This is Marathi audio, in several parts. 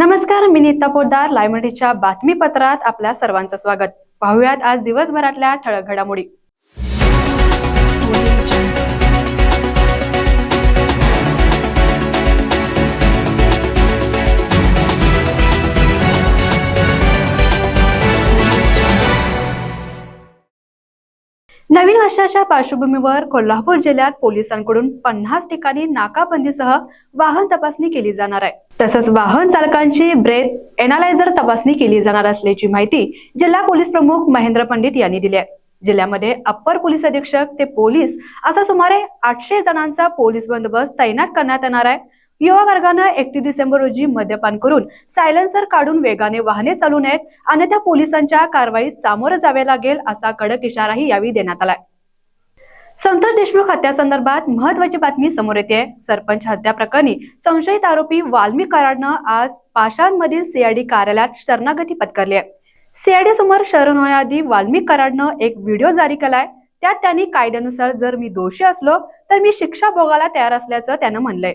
नमस्कार मी नीता पोद्दार लायमंडीच्या बातमीपत्रात आपल्या सर्वांचं स्वागत. पाहुयात आज दिवसभरातल्या ठळक घडामोडी. नवीन वर्षाच्या पार्श्वभूमीवर कोल्हापूर जिल्ह्यात पोलिसांकडून पन्नास ठिकाणी नाकाबंदीसह वाहन तपासणी केली जाणार आहे. तसंच वाहन चालकांची ब्रेथ एनालायझर तपासणी केली जाणार असल्याची माहिती जिल्हा पोलीस प्रमुख महेंद्र पंडित यांनी दिली आहे. जिल्ह्यामध्ये अप्पर पोलीस अधीक्षक ते पोलीस असा सुमारे आठशे जणांचा पोलीस बंदोबस्त तैनात करण्यात येणार आहे. युवा वर्गानं एकतीस डिसेंबर रोजी मद्यपान करून सायलेन्सर काढून वेगाने वाहने चालू नयेत अन्यथा पोलिसांच्या कारवाईत सामोरं जावे लागेल असा कडक इशाराही यावेळी देण्यात आलाय. संतोष देशमुख हत्यासंदर्भात महत्वाची बातमी समोर येते सरपंच हत्या प्रकरणी संशयित आरोपी वाल्मी कराडनं आज पाषाणमधील सीआयडी कार्यालयात शरणागती पत्करली आहे सीआयडी समोर शरण होण्याआधी वाल्मी कराडनं एक व्हिडिओ जारी केलाय. त्यात त्यांनी कायद्यानुसार जर मी दोषी असलो तर मी शिक्षा भोगायला तयार असल्याचं त्यानं म्हणलंय.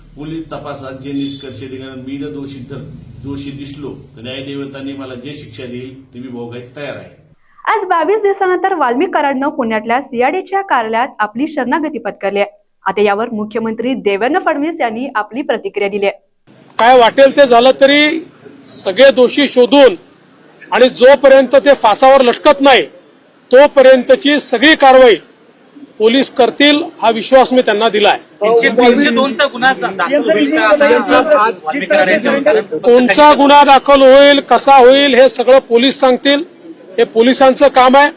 पोलीस तपासात जे निष्कर्ष निघाले मी जर दोषी दोषी दिसलो तर न्यायदेवतांनी मला जे शिक्षा देईल ते मी भोगायला तयार आहे. आज बावीस दिवसानंतर वाल्मिक कराडनं पुण्यातल्या सीआयडीच्या कार्यालयात आपली शरणागती पत्करली आहे. आता यावर मुख्यमंत्री देवेंद्र फडणवीस यांनी आपली प्रतिक्रिया दिली आहे. काय वाटेल ते झालं तरी सगळे दोषी शोधून आणि जोपर्यंत ते फासावर लटकत नाही तोपर्यंतची सगळी कारवाई पोलीस करतील हा विश्वास मी त्यांना दिलाय. तीनशे तीनशे दोनचा गुन्हा दाखल होईल का? असं आज वाल्मिक करायचं कारण कोणचा गुन्हा दाखल होईल कसा होईल हे सगळं पोलीस सांगतील. हे पोलिसांचं काम आहे.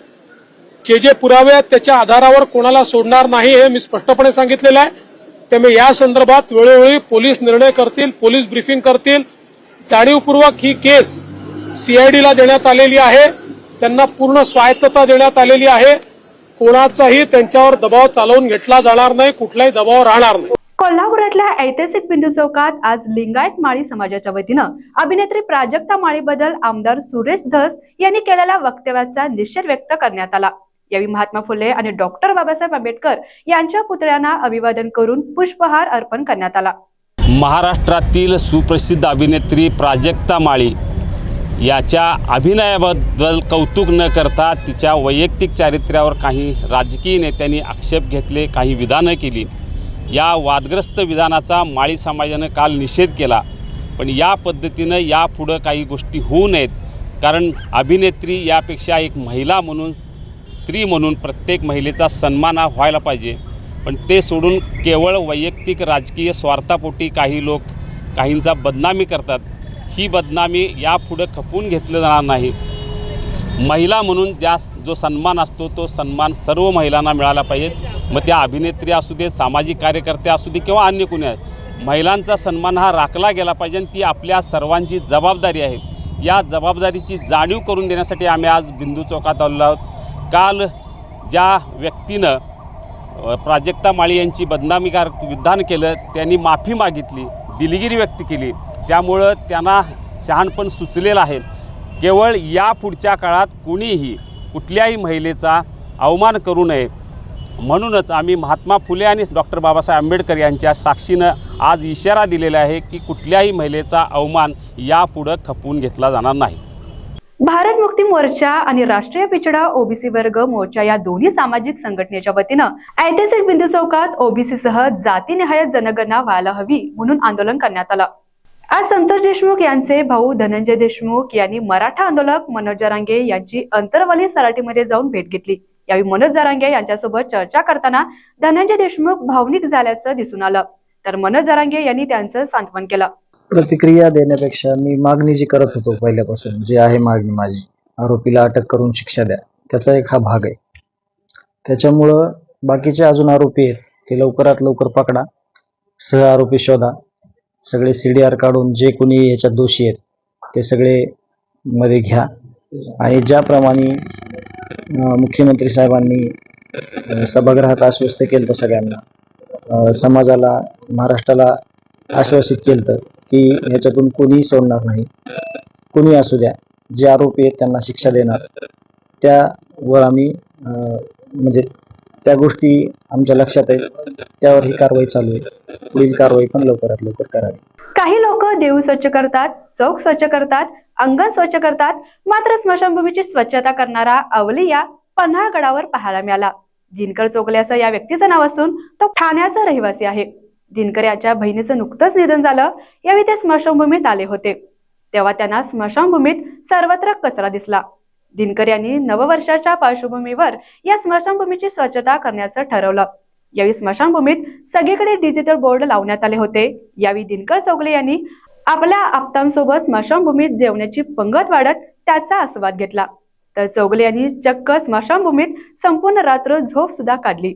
जे जे पुरावे आहेत त्याच्या आधारावर कोणाला सोडणार नाही हे मी स्पष्टपणे सांगितलेलं आहे. त्यामुळे या संदर्भात वेळोवेळी पोलीस निर्णय करतील पोलीस ब्रीफिंग करतील. जाणीवपूर्वक ही केस सीआयडीला देण्यात आलेली आहे. त्यांना पूर्ण स्वायत्तता देण्यात आलेली आहे. कोणाचाही त्यांच्यावर दबाव चालवून घेतला जाणार नाही कुठलाही दबाव राहणार नाही. कोल्हापुरातल्या ऐतिहासिक बिंदू चौकात आज लिंगायत माळी समाजाच्या वतीनं अभिनेत्री प्राजक्ता माळीबद्दल आमदार सुरेश धस यांनी केलेल्या वक्तव्याचा निषेध व्यक्त करण्यात आला. यावेळी महात्मा फुले आणि डॉक्टर बाबासाहेब आंबेडकर यांच्या पुतळ्यांना अभिवादन करून पुष्पहार अर्पण करण्यात आला. महाराष्ट्रातील सुप्रसिद्ध अभिनेत्री प्राजक्ता माळी याच्या अभिनयाबद्दल कौतुक न करता तिच्या वैयक्तिक चारित्र्यावर काही राजकीय नेत्यांनी आक्षेप घेतले काही विधानं केली. या वादग्रस्त विधानाचा माळी समाजानं काल निषेध केला. पण या पद्धतीनं यापुढं काही गोष्टी होऊ नयेत कारण अभिनेत्री यापेक्षा एक महिला म्हणून स्त्री म्हणून प्रत्येक महिलेचा सन्मान हा व्हायला पाहिजे. पण ते सोडून केवळ वैयक्तिक राजकीय स्वार्थापोटी काही लोक काहींचा बदनामी करतात. ही बदनामी यापुढं खपून घेतलं जाणार नाही. महिला म्हणून ज्या जो सन्मान असतो तो सन्मान सर्व महिलांना मिळाला पाहिजेत मग त्या अभिनेत्री असू दे सामाजिक कार्यकर्ते असू दे किंवा अन्य कोणी आहे महिलांचा सन्मान हा राखला गेला पाहिजे आणि ती आपल्या सर्वांची जबाबदारी आहे. या जबाबदारीची जाणीव करून देण्यासाठी आम्ही आज बिंदू चौकात आलेलो आहोत. काल ज्या व्यक्तीनं प्राजक्ता माळी यांची बदनामीकार विधान केलं त्यांनी माफी मागितली दिलगिरी व्यक्त केली. त्यामुळं त्यांना शहाणपण सुचलेलं आहे. केवळ या पुढच्या काळात कुणीही कुठल्याही महिलेचा अवमान करू नये. म्हणूनच आम्ही महात्मा फुले आणि डॉक्टर बाबासाहेब आंबेडकर यांच्या साक्षीनं आज इशारा दिलेला आहे की कुठल्याही महिलेचा अवमान यापुढं खपवून घेतला जाणार नाही. भारत मुक्ती मोर्चा आणि राष्ट्रीय पिछडा ओबीसी वर्ग मोर्चा या दोन्ही सामाजिक संघटनेच्या वतीनं ऐतिहासिक बिंदू चौकात ओबीसी सह जातीनिहाय जनगणना व्हायला हवी म्हणून आंदोलन करण्यात आलं. आज संतोष देशमुख यांचे भाऊ धनंजय देशमुख यांनी मराठा आंदोलक मनोज जरांगे यांची अंतरवाली सराटीमध्ये जाऊन भेट घेतली. यावेळी मनोज जरांगे यांच्यासोबत चर्चा करताना धनंजय देशमुख भावनिक झाल्याचं दिसून आलं. तर मनोज जरांगे यांनी त्यांचं सांत्वन केलं. प्रतिक्रिया देण्यापेक्षा मी मागणी जी करत होतो पहिल्यापासून जी आहे मागणी माझी आरोपीला अटक करून शिक्षा द्या त्याचा एक हा भाग आहे. त्याच्यामुळं बाकीचे अजून आरोपी आहेत ते लवकरात लवकर पकडा सह आरोपी शोधा सगळे सी डी आर काढून जे कोणी याच्यात दोषी आहेत ते सगळे मध्ये घ्या. आणि ज्याप्रमाणे मुख्यमंत्री साहेबांनी सभागृहात आश्वस्त केलं होतं सगळ्यांना समाजाला महाराष्ट्राला आश्वासित केलं होतं की ह्याच्यातून कोणीही सोडणार नाही. कोणी असू द्या जे आरोपी आहेत त्यांना शिक्षा देणार. त्यावर आम्ही म्हणजे त्या गोष्टी आमच्या लक्षात आहेत. त्यावर ही कारवाई चालू आहे. पुढील कारवाई पण लवकरात लवकर करावी. काही लोक देऊ स्वच्छ करतात चौक स्वच्छ करतात अंगण स्वच्छ करतात. मात्र स्मशानभूमीची स्वच्छता करणारा अवलिया पन्हाळगडावर पाहायला मिळाला. दिनकर चोगले असं या व्यक्तीचं नाव असून तो ठाण्याचा रहिवासी आहे. दिनकर याच्या बहिणीचं नुकतंच निधन झालं. यावेळी ते स्मशानभूमीत आले होते. तेव्हा त्यांना स्मशानभूमीत सर्वत्र कचरा दिसला. दिनकर यांनी नववर्षाच्या पार्श्वभूमीवर या स्मशानभूमीची स्वच्छता करण्याचं ठरवलं. यावेळी स्मशानभूमीत सगळीकडे डिजिटल बोर्ड लावण्यात आले होते. यावेळी दिनकर चौगले यांनी आपल्या आप्तांसोबत स्मशानभूमीत जेवण्याची पंगत वाढत त्याचा आस्वाद घेतला. तर चौगले यांनी चक्क स्मशानभूमीत संपूर्ण रात्र झोप सुद्धा काढली.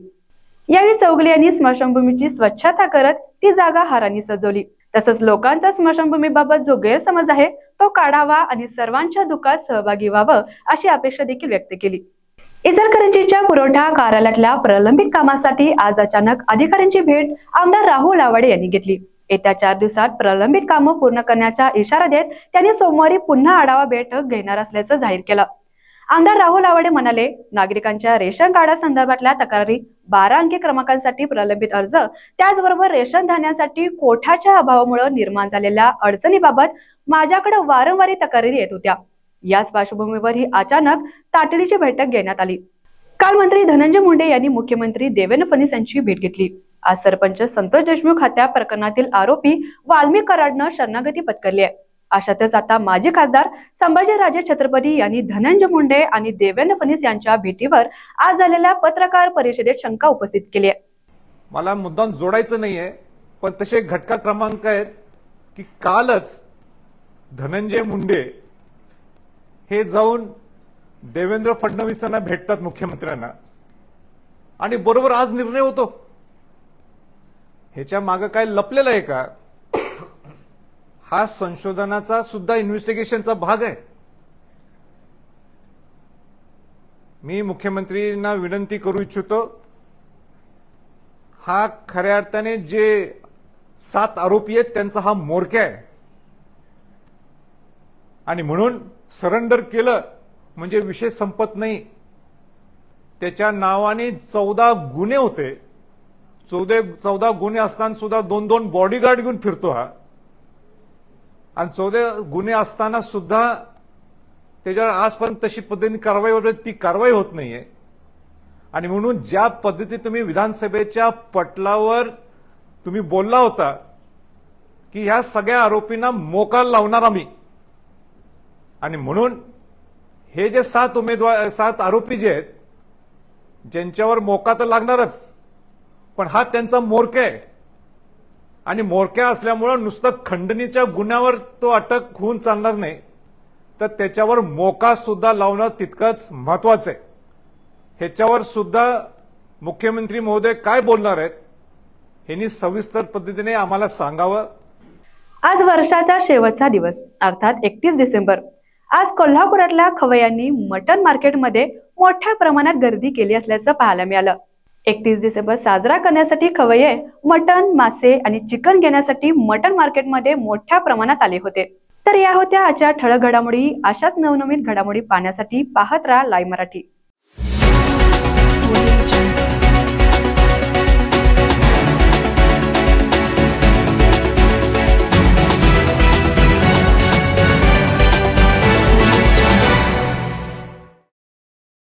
यावेळी चौगले यांनी स्मशानभूमीची स्वच्छता करत ती जागा हारांनी सजवली. तसंच लोकांचा स्मशानभूमीबाबत जो गैरसमज आहे तो काढावा आणि सर्वांच्या दुःखात सहभागी व्हावं अशी अपेक्षा देखील व्यक्त केली. इचलकरंजीच्या पुरवठा कार्यालयातल्या प्रलंबित कामासाठी आज अचानक अधिकाऱ्यांची भेट आमदार राहुल आवाडे यांनी घेतली. येत्या चार दिवसात प्रलंबित कामं पूर्ण करण्याचा इशारा देत त्यांनी सोमवारी पुन्हा आढावा बैठक घेणार असल्याचं जाहीर केलं. आमदार राहुल आवाडे म्हणाले नागरिकांच्या रेशन कार्डासंदर्भातल्या तक्रारी बारा अंकी क्रमांकांसाठी प्रलंबित अर्ज त्याचबरोबर रेशन धान्यासाठी कोठाच्या अभावामुळे निर्माण झालेल्या अडचणीबाबत माझ्याकडे वारंवार तक्रारी येत होत्या. याच पार्श्वभूमीवर ही अचानक तातडीची बैठक घेण्यात आली. काल मंत्री धनंजय मुंडे यांनी मुख्यमंत्री देवेंद्र फडणवीस यांची भेट घेतली. आज सरपंच संतोष देशमुख हत्या प्रकरणातील आरोपी वाल्मिक कराडनं शरणागती पत्करली आहे. अशातच आता माजी खासदार संभाजीराजे छत्रपती यांनी धनंजय मुंडे आणि देवेंद्र फडणवीस यांच्या भेटीवर आज झालेल्या पत्रकार परिषदेत शंका उपस्थित केली आहे. मला मुद्दाम जोडायचं नाहीये पण तसे घटका क्रमांक आहेत की कालच धनंजय मुंडे हे जाऊन देवेंद्र फडणवीसांना भेटतात मुख्यमंत्र्यांना. आणि बरोबर आज निर्णय होतो. ह्याच्या मागं काय लपलेलं आहे का? हा संशोधनाचा सुद्धा इन्व्हेस्टिगेशनचा भाग आहे. मी मुख्यमंत्रींना विनंती करू इच्छितो हा खऱ्या अर्थाने जे सात आरोपी आहेत त्यांचा हा मोरक्या आहे. आणि म्हणून सरेंडर केलं म्हणजे विषय संपत नाही. त्याच्या नावाने चौदा गुन्हे होते. चौदा चौदा गुन्हे असताना सुद्धा दोन दोन बॉडीगार्ड घेऊन फिरतो हा. आणि चौदा गुन्हे असताना सुद्धा त्याच्यावर आजपर्यंत तशी पद्धतीने कारवाई वगैरे ती कारवाई होत नाहीये. आणि म्हणून ज्या पद्धती तुम्ही विधानसभेच्या पटलावर तुम्ही बोलला होता की ह्या सगळ्या आरोपींना मोका लावणार आम्ही. आणि म्हणून हे जे सात उमेदवार सात आरोपी जे आहेत ज्यांच्यावर मोका तर लागणारच पण हा त्यांचा मोरक आहे. आणि मोरक्या असल्यामुळं नुसतं खंडणीच्या गुन्ह्यावर तो अटक होऊन चालणार नाही. तर त्याच्यावर मोका सुद्धा लावणं तितकंच महत्वाचं आहे. ह्याच्यावर सुद्धा मुख्यमंत्री महोदय काय बोलणार आहेत ह्यांनी सविस्तर पद्धतीने आम्हाला सांगावं. आज वर्षाचा शेवटचा दिवस अर्थात एकतीस डिसेंबर. आज कोल्हापुरातल्या खवय्यांनी मटन मार्केटमध्ये मोठ्या प्रमाणात गर्दी केली असल्याचं पाहायला मिळालं. एकतीस डिसेंबर साजरा करण्यासाठी खवय्ये मटन मासे आणि चिकन घेण्यासाठी मटन मार्केटमध्ये मोठ्या प्रमाणात आले होते. तर या होत्या आजच्या ठळक घडामोडी. अशाच नवनवीन घडामोडी पाहण्यासाठी पाहत राहा लाईव्ह मराठी.